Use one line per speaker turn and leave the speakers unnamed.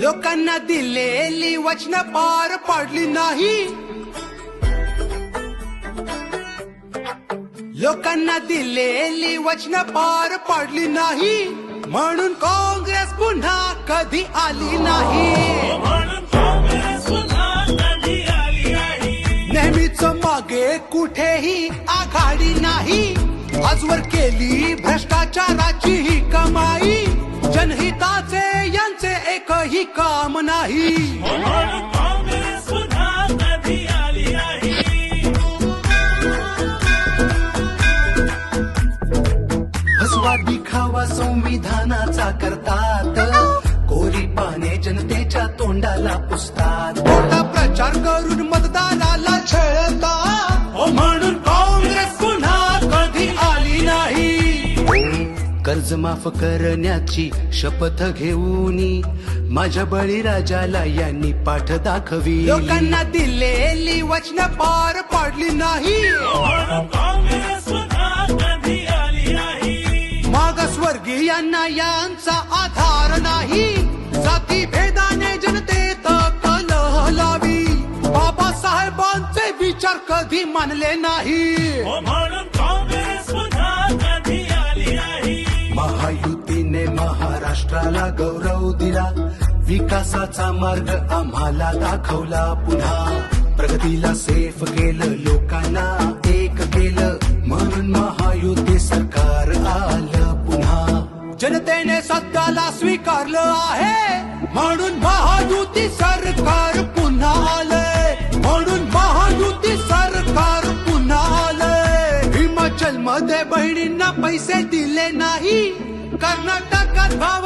लोकांना दिलेली वचन पार पाडली नाही. लोकांना दिलेली वचन पार पाडली नाही. म्हणून काँग्रेस पुन्हा कधी आली नाही. नेहमीच मागे कुठेही आघाडी नाही. आजवर केली भ्रष्टाचाराची काम नाही.
म्हणून
दिखावा संविधानाचा करतात. कोरी पाने जनतेच्या तोंडाला पुसतात. खोटा प्रचार करून मतदानाला छळ. कर्ज माफ करण्याची शपथ घेऊन माझ्या बळीराजाला यांनी पाठ दाखवी लोकांना दिलेली वचन पार पाडली नाही.
म्हणून काँग्रेस
मागासवर्गीयांना यांचा आधार नाही. जाती भेदाने जनतेत कलहलावी बाबासाहेबांचे विचार कधी मानले नाही. महायुतीने महाराष्ट्राला गौरव दिला. विकासाचा मार्ग आम्हाला दाखवला पुन्हा. प्रगतीला सेफ केलं लोकांना एक केलं. म्हणून महायुती सरकार आलं पुन्हा. जनतेने सत्याला स्वीकारलं आहे. म्हणून महायुती सरकार पुन्हा आलंय. म्हणून महायुती सरकार पुन्हा आलंय. हिमाचलमध्ये बहिणींना पैसे दिले नाही. कर्नाटकात भावांचा